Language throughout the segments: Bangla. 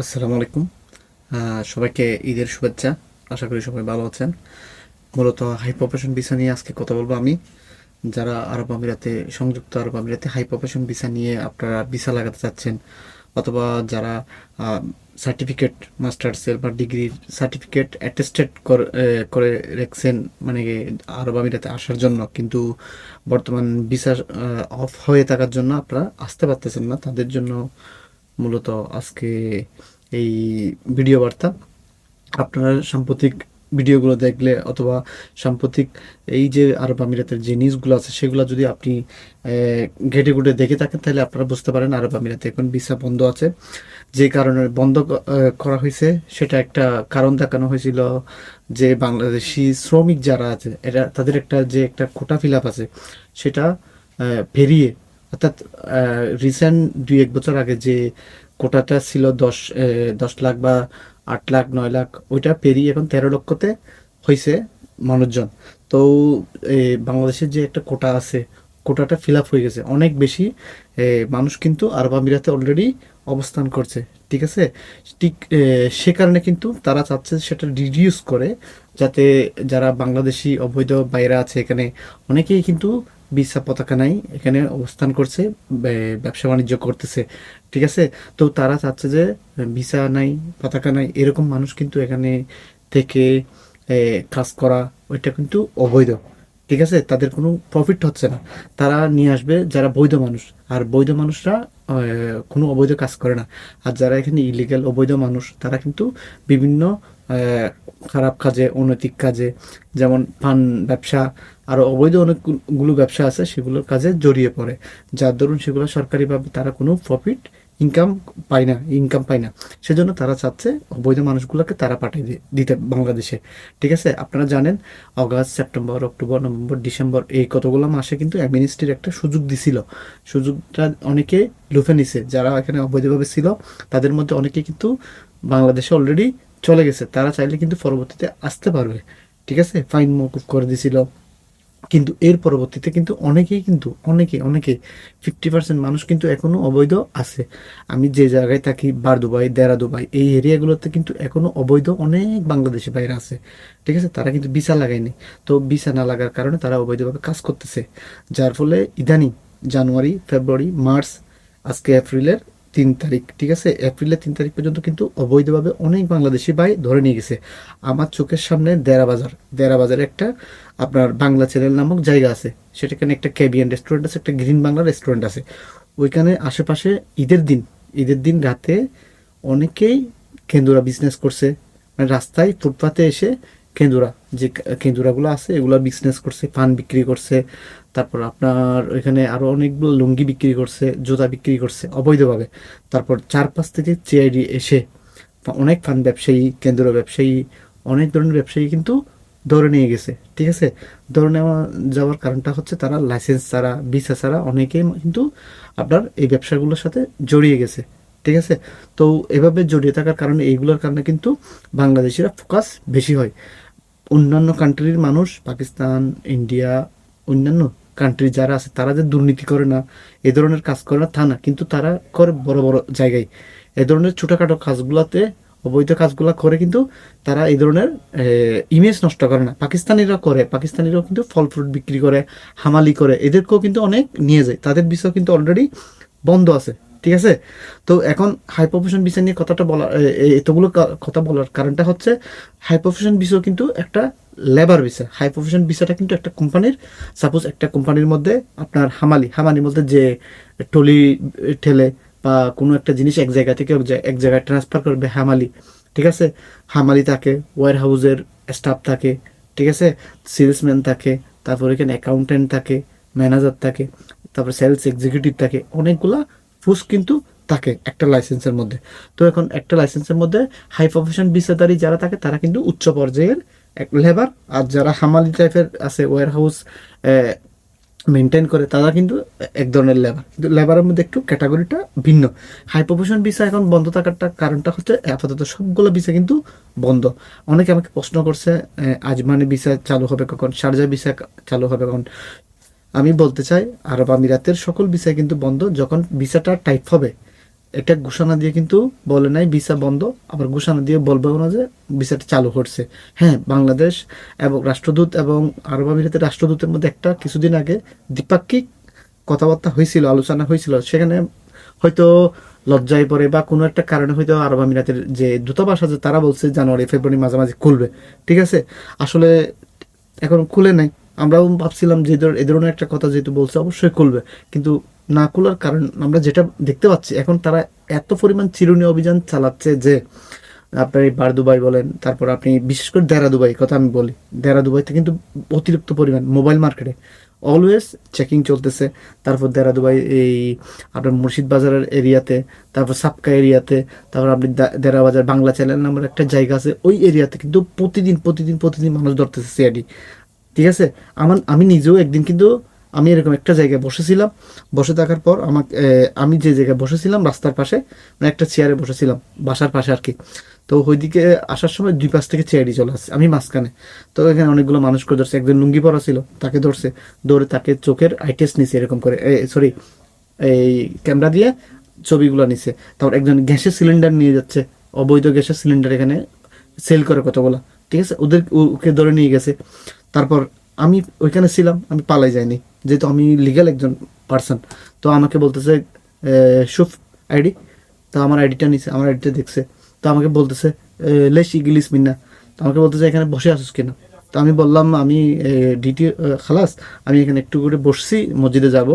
আসসালামু আলাইকুম। সবাইকে ঈদের শুভেচ্ছা। আশা করি সবাই ভালো আছেন। মূলত হাই প্রফেশন ভিসা নিয়ে আজকে কথা বলব আমি। যারা আরব আমিরাতে, সংযুক্ত আরব আমিরাতে হাই প্রফেশন ভিসা নিয়ে আপনারা ভিসা লাগাতে চাচ্ছেন অথবা যারা সার্টিফিকেট মাস্টার্সের বা ডিগ্রির সার্টিফিকেট অ্যাটেস্টেড করে রেখেছেন মানে আরব আমিরাতে আসার জন্য। কিন্তু বর্তমান ভিসা অফ হয়ে থাকার জন্য আপনারা আসতে পারতেছেন না। তাদের জন্য মূলত আজকে এই ভিডিও বার্তা। আপনারা সাম্প্রতিক ভিডিওগুলো দেখলে অথবা সাম্প্রতিক এই যে আরব আমিরাতের যে নিউজগুলো আছে, সেগুলো যদি আপনি ঘেটে ঘুটে দেখে থাকেন, তাহলে আপনারা বুঝতে পারেন আরব আমিরাতে এখন ভিসা বন্ধ আছে। যে কারণে বন্ধ করা হয়েছে, সেটা একটা কারণ দেখানো হয়েছিল যে বাংলাদেশি শ্রমিক যারা আছে এটা তাদের একটা যে একটা কোটা ফিল আছে, সেটা পেরিয়ে অর্থাৎ রিসেন্ট দুই এক বছর আগে যে কোটাটা ছিল দশ দশ লাখ বা আট লাখ, নয় লাখ, ওইটা পেরিয়ে এখন তেরো লক্ষতে হয়েছে মানুষজন। তো বাংলাদেশের যে একটা কোটা আছে, কোটাটা ফিল আপ হয়ে গেছে। অনেক বেশি মানুষ কিন্তু আরব আমিরাতে অলরেডি অবস্থান করছে, ঠিক আছে? ঠিক সে কারণে কিন্তু তারা চাচ্ছে সেটা রিডিউস করে, যাতে যারা বাংলাদেশি অবৈধ বাইরা আছে এখানে, অনেকেই কিন্তু ভিসা পতাকা নাই, এখানে অবস্থান করছে ব্যবসা বাণিজ্য করতেছে, ঠিক আছে? তো তারা চাচ্ছে যে, ভিসা নাই, পতাকা নাই, এরকম মানুষ কিন্তু এখানে থেকে কাজ করা, ওইটা কিন্তু অবৈধ, ঠিক আছে? তাদের কোনো প্রফিট হচ্ছে না। তারা নিয়ে আসবে যারা বৈধ মানুষ, আর বৈধ মানুষরা কোনো অবৈধ কাজ করে না। আর যারা এখানে ইলিগাল অবৈধ মানুষ, তারা কিন্তু বিভিন্ন খারাপ কাজে, অনৈতিক কাজে, যেমন পান ব্যবসা আরও অবৈধ অনেকগুলো ব্যবসা আছে, সেগুলোর কাজে জড়িয়ে পড়ে। যার দরুন সেগুলো সরকারিভাবে তারা কোনো প্রফিট ইনকাম পায় না ইনকাম পায় না। সেজন্য তারা চাচ্ছে অবৈধ মানুষগুলোকে তারা পাঠিয়ে দিতে বাংলাদেশে। ঠিক আছে? আপনারা জানেন, August, September, October, November, December, এই কতগুলো মাসে কিন্তু অ্যামিনিস্ট্রির একটা সুযোগ দিছিল। সুযোগটা অনেকে লুফে নিছে। যারা এখানে অবৈধভাবে ছিল, তাদের মধ্যে অনেকে কিন্তু বাংলাদেশে অলরেডি চলে গেছে। তারা চাইলে কিন্তু পরবর্তীতে আসতে পারবে। ঠিক আছে? ফাইন মকুব করে দিছিল। কিন্তু এর পরবর্তীতে কিন্তু অনেকেই কিন্তু, অনেকে অনেকে ফিফটি পার্সেন্ট মানুষ কিন্তু এখনও অবৈধ আছে। আমি যে জায়গায় থাকি, বারদুবাই, দেরাদুবাই, এই এরিয়াগুলোতে কিন্তু এখনও অবৈধ অনেক বাংলাদেশি বাইরে আছে। ঠিক আছে? তারা কিন্তু ভিসা লাগায়নি। তো ভিসা না লাগার কারণে তারা অবৈধভাবে কাজ করতেছে। যার ফলে ইদানিং জানুয়ারি, ফেব্রুয়ারি, মার্চ, আজকে এপ্রিলের তিন তারিখ, ঠিক আছে? এপ্রিলের তিন তারিখ পর্যন্ত কিন্তু অবৈধভাবে অনেক বাংলাদেশি ভাই ধরে নিয়ে গেছে। আমার চোখের সামনে দেরা বাজার। দেরা বাজারে একটা আপনার বাংলা চ্যানেল নামক জায়গা আছে। সেটাখানে একটা ক্যাবিয়ান রেস্টুরেন্ট আছে, একটা গ্রিন বাংলা রেস্টুরেন্ট আছে। ওইখানে আশেপাশে ঈদের দিন ঈদের দিন রাতে অনেকেই কেন্দুরা বিজনেস করছে। মানে রাস্তায় ফুটপাতে এসে কেন্দুরা, যে কেন্দুরাগুলো আছে, এগুলো বিজনেস করছে, পান বিক্রি করছে। তারপর আপনার ওইখানে আরও অনেকগুলো লুঙ্গি বিক্রি করছে, জুতা বিক্রি করছে, অবৈধভাবে। তারপর চারপাশ থেকে সিআইডি এসে অনেক ফান ব্যবসায়ী, কেন্দ্র ব্যবসায়ী, অনেক ধরনের ব্যবসায়ী কিন্তু ধরে নিয়ে গেছে, ঠিক আছে? ধরে নেওয়া যাওয়ার কারণটা হচ্ছে তারা লাইসেন্স ছাড়া ভিসা ছাড়া অনেকেই কিন্তু আপনার এই ব্যবসাগুলোর সাথে জড়িয়ে গেছে। ঠিক আছে? তো এভাবে জড়িয়ে থাকার কারণে এইগুলোর কারণে কিন্তু বাংলাদেশিরা ফোকাস বেশি হয়। অন্যান্য কান্ট্রির মানুষ, পাকিস্তান, ইন্ডিয়া, অন্যান্য কান্ট্রি যারা আছে, তারা যে দুর্নীতি করে না, এ ধরনের কাজ করে না, তা না। কিন্তু তারা করে বড় বড় জায়গায়। এ ধরনের ছোটোখাটো কাজগুলোতে, অবৈধ কাজগুলো করে কিন্তু তারা এই ধরনের ইমেজ নষ্ট করে না। পাকিস্তানিরা করে, পাকিস্তানিরাও কিন্তু ফল ফ্রুট বিক্রি করে, হামালি করে, এদেরকেও কিন্তু অনেক নিয়ে যায়। তাদের বিষয় কিন্তু অলরেডি বন্ধ আছে। ঠিক আছে? তো এখন হাই প্রফেশন বিষয় নিয়ে কথাটা বলা এতগুলো কথা বলার কারণটা হচ্ছে হাই প্রফেশন বিষয় কিন্তু একটা লেবার বিষয়। হাই প্রফেশন বিষয়টা কিন্তু একটা কোম্পানির সাপোজ একটা কোম্পানির মধ্যে আপনার হামালি, হামালির মধ্যে যে টলি ঠেলে বা কোনো একটা জিনিস এক জায়গা থেকে এক এক জায়গায় ট্রান্সফার করবে হামালি, ঠিক আছে? হামালি থাকে ওয়ার হাউসের স্টাফ থাকে, ঠিক আছে? সেলসম্যান থাকে, তারপর এখানে অ্যাকাউন্টেন্ট থাকে ম্যানেজার থাকে, তারপর সেলস এক্সিকিউটিভ থাকে, অনেকগুলা ফুস কিন্তু থাকে একটা লাইসেন্সের মধ্যে। তো এখন একটা লাইসেন্সের মধ্যে হাই প্রফেশন ভিসাদারি যারা থাকে, তারা কিন্তু উচ্চ পর্যায়ের লেবার আর যারা হামালি টাইপের আছে ওয়ার হাউস মেনটেন করে, তারা কিন্তু এক ধরনের লেবার কিন্তু লেবারের মধ্যে একটু ক্যাটাগরিটা ভিন্ন। হাই প্রফেশন ভিসা এখন বন্ধ থাকারটা কারণটা হচ্ছে, আপাতত সবগুলো ভিসা কিন্তু বন্ধ। অনেকে আমাকে প্রশ্ন করছে আজমানি ভিসা চালু হবে কখন? শারজা ভিসা চালু হবে কখন? আমি বলতে চাই, আরব আমিরাতের সকল ভিসা কিন্তু বন্ধ। যখন ভিসাটা টাইপ হবে এটা ঘোষণা দিয়ে কিন্তু বলে নাই ভিসা বন্ধ, আবার ঘোষণা দিয়ে বলবেও না যে ভিসাটা চালু করছে হ্যাঁ বাংলাদেশ এবং রাষ্ট্রদূত এবং আরব আমিরাতের রাষ্ট্রদূতের মধ্যে একটা কিছুদিন আগে দ্বিপাক্ষিক কথাবার্তা হয়েছিল, আলোচনা হয়েছিল। সেখানে হয়তো লজ্জায় পড়ে বা কোনো একটা কারণে হয়তো আরব আমিরাতের যে দূতাবাস আছে, তারা বলছে জানুয়ারি, ফেব্রুয়ারি মাঝামাঝি খুলবে। ঠিক আছে? আসলে এখন খুলে নাই। আমরাও ভাবছিলাম যে এ ধরনের একটা কথা যেহেতু বলছে, অবশ্যই খুলবে। কিন্তু না খোলার কারণ আমরা যেটা দেখতে পাচ্ছি, এখন তারা এত পরিমাণ চিরুনি অভিযান চালাচ্ছে যে আপনার এই বার দুবাই বলেন, তারপর আপনি বিশেষ করে দেরা দুবাই কথা আমি বলি। দেরা দুবাইতে কিন্তু অতিরিক্ত পরিমাণ মোবাইল মার্কেটে অলওয়েজ চেকিং চলতেছে। তারপর দেরা দুবাই এই আপনার মুর্শিদ বাজারের এরিয়াতে, তারপর সাপকা এরিয়াতে, তারপর আপনি দেরা বাজার বাংলা চ্যানেল নামের একটা জায়গা আছে, ওই এরিয়াতে কিন্তু প্রতিদিন প্রতিদিন প্রতিদিন মানুষ ধরতেছে সিআইডি ঠিক আছে? আমার, আমি নিজেও একদিন কিন্তু আমি এরকম একটা জায়গায় বসেছিলাম। বসে থাকার পর আমাকে আমি যে জায়গায় বসেছিলাম, রাস্তার পাশে মানে একটা চেয়ারে বসেছিলাম, বাসার পাশে আর কি তো ওইদিকে আসার সময় দুই পাশ থেকে চেয়ারই চলে আসছে, আমি মাঝখানে। তো এখানে অনেকগুলো মানুষ করে ধরছে, একজন লুঙ্গি পরা ছিল, তাকে ধরছে, ধরে তাকে চোখের আই টেস্ট নিছে এরকম করে সরি এই ক্যামেরা দিয়ে ছবিগুলো নিছে। তারপর একজন গ্যাসের সিলিন্ডার নিয়ে যাচ্ছে, অবৈধ গ্যাসের সিলিন্ডার এখানে সেল করে কতগুলো, ঠিক আছে? ওদের, ওকে ধরে নিয়ে গেছে। তারপর আমি ওইখানে ছিলাম, আমি পালাই যাইনি। যেহেতু আমি লিগ্যাল একজন পার্সন তো আমাকে বলতেছে সুফ আইডি। তো আমার আইডিটা নিছে, আমার আইডিটা দেখছে। তো আমাকে বলতেছে লেস ইগলিস মিন্না। তো আমাকে বলতেছে, এখানে বসে আসিস কেন? তো আমি বললাম, আমি ডিটি খালাস, আমি এখানে একটু করে বসছি, মসজিদে যাব।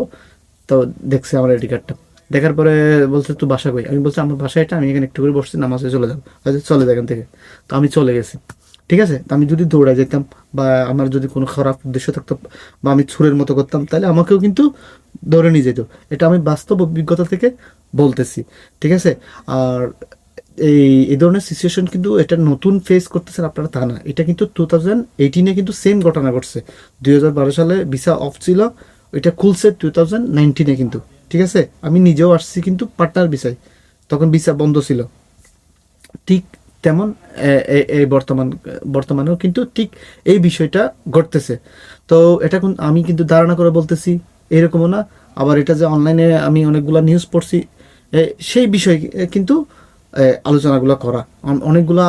তো দেখছে আমার আইডি কার্ডটা। দেখার পরে বলছে তুই বাসা কই? আমি বলছি, আমার বাসা এটা, আমি এখানে একটু করে বসছি, নামাজে চলে যাব। চলে যায় এখান থেকে। তো আমি চলে গেছি। ঠিক আছে? আমি যদি দৌড়ায় যেতাম বা আমার যদি কোনো খারাপ উদ্দেশ্য থাকতো বা আমি ছুরের মতো করতাম, তাহলে আমাকেও কিন্তু ধরে নিয়ে যেত। এটা আমি বাস্তব অভিজ্ঞতা থেকে বলতেছি, ঠিক আছে? আর এই এই ধরনের সিচুয়েশন কিন্তু এটা নতুন ফেস করতেছেন আপনারা তা না। এটা কিন্তু টু থাউজেন্ড এইটিনে কিন্তু সেম ঘটনা ঘটছে। দুই হাজার বারো সালে ভিসা অফ ছিল, এটা খুলছে টু থাউজেন্ড নাইনটিনে কিন্তু, ঠিক আছে? আমি নিজেও আসছি কিন্তু পার্টনার ভিসায় তখন ভিসা বন্ধ ছিল। ঠিক তেমন এই বর্তমান, বর্তমানেও কিন্তু ঠিক এই বিষয়টা ঘটতেছে। তো এটা আমি কিন্তু ধারণা করে বলতেছি, এরকমও না। আবার এটা যে অনলাইনে আমি অনেকগুলো নিউজ পড়ছি সেই বিষয় কিন্তু আলোচনাগুলো করা। অন- অনেকগুলা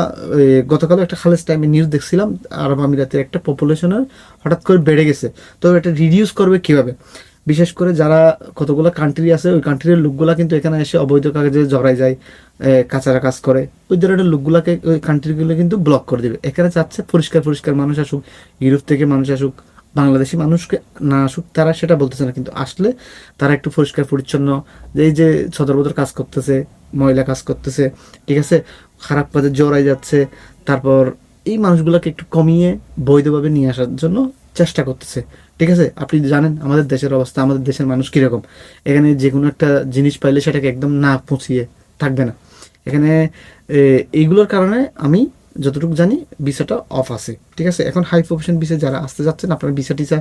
গতকাল একটা খালেজ টাইমে নিউজ দেখছিলাম, আরব আমিরাতের একটা পপুলেশনের হঠাৎ করে বেড়ে গেছে। তো এটা রিডিউস করবে কীভাবে? বিশেষ করে যারা কতগুলো কান্ট্রি আছে, ওই কান্ট্রির লোকগুলা কিন্তু এখানে এসে অবৈধ কাগজে জড়াই যায় কাঁচারা কাজ করে। ওই ধরনের লোকগুলাকে ওই কান্ট্রিগুলো কিন্তু ব্লক করে দিবে। এখানে চাচ্ছে পরিষ্কার পরিষ্কার মানুষ আসুক, ইউরোপ থেকে মানুষ আসুক, বাংলাদেশি মানুষকে না আসুক, তারা সেটা বলতেছে না। কিন্তু আসলে তারা একটু পরিষ্কার, পরিচ্ছন্ন এই যে ছদরবদর কাজ করতেছে, ময়লা কাজ করতেছে, ঠিক আছে, খারাপ কাজে জড়াই যাচ্ছে, তারপর এই মানুষগুলোকে একটু কমিয়ে বৈধভাবে নিয়ে আসার জন্য চেষ্টা করতেছে। ঠিক আছে? আপনি জানেন আমাদের দেশের অবস্থা, আমাদের দেশের মানুষ কীরকম? এখানে যে কোনো একটা জিনিস পাইলে সেটাকে একদম না পুঁছিয়ে থাকবে না। এখানে এইগুলোর কারণে আমি যতটুকু জানি, ভিসাটা অফ আছে। ঠিক আছে? এখন হাই প্রফেশন ভিসা যারা আসতে যাচ্ছেন, আপনার ভিসা টিসা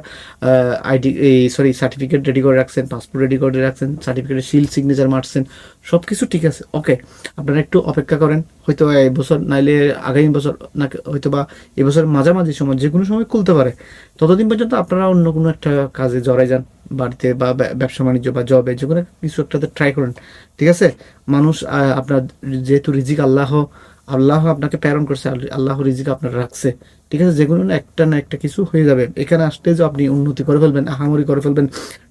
আইডি এই সরি সার্টিফিকেট রেডি করে রাখছেন পাসপোর্ট রেডি করে রাখছেন সার্টিফিকেটের শিল সিগনেচার মারছেন সব কিছু ঠিক আছে। ওকে আপনারা একটু অপেক্ষা করেন, হয়তো এই বছর, নাইলে আগামী বছর, না হয়তো বা এবছর মাঝামাঝি সময় যে কোনো সময় খুলতে পারে। ততদিন পর্যন্ত আপনারা অন্য কোনো একটা কাজে জড়াই যান, বাড়িতে বা ব্যবসা বাণিজ্য বা জবে যে কোনো কিছু একটাতে ট্রাই করেন। ঠিক আছে? মানুষ আপনার যেহেতু রিজিক আল্লাহ আল্লাহ আপনাকে প্রেরণ করছে, আল্লাহ রিজিক আপনার রাখছে। ঠিক আছে? যে কোনো না, একটা না একটা কিছু হয়ে যাবে। এখানে আসতে যে আপনি উন্নতি করে ফেলবেন, আহামরি করে ফেলবেন,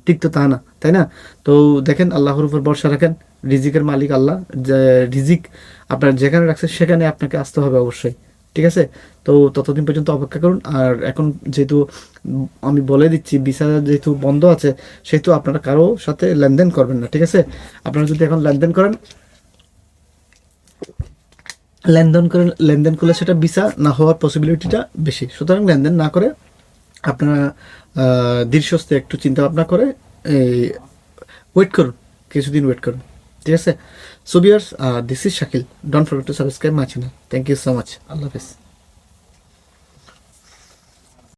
ঠিক তো তা না, তাই না? তো দেখেন, আল্লাহর উপর ভরসা রাখেন। রিজিকের মালিক আল্লাহ। রিজিক আপনার যেখানে রাখছে, সেখানে আপনাকে আসতে হবে অবশ্যই। ঠিক আছে? তো ততদিন পর্যন্ত অপেক্ষা করুন। আর এখন যেহেতু আমি বলে দিচ্ছি, ভিসা যেহেতু বন্ধ আছে, সেহেতু আপনারা কারও সাথে লেনদেন করবেন না। ঠিক আছে? আপনারা যদি এখন লেনদেন করেন লেনদেন করে, লেনদেন করলে সেটা ভিসা না হওয়ার পসিবিলিটিটা বেশি। সুতরাং লেনদেন না করে আপনারা দীর্ঘস্থে একটু চিন্তা ভাবনা করে, এই ওয়েট করুন, কিছুদিন ওয়েট করুন। ঠিক আছে? So viewers this is Shakil. Don't forget to subscribe my channel thank you so much আল্লাহ হাফেজ।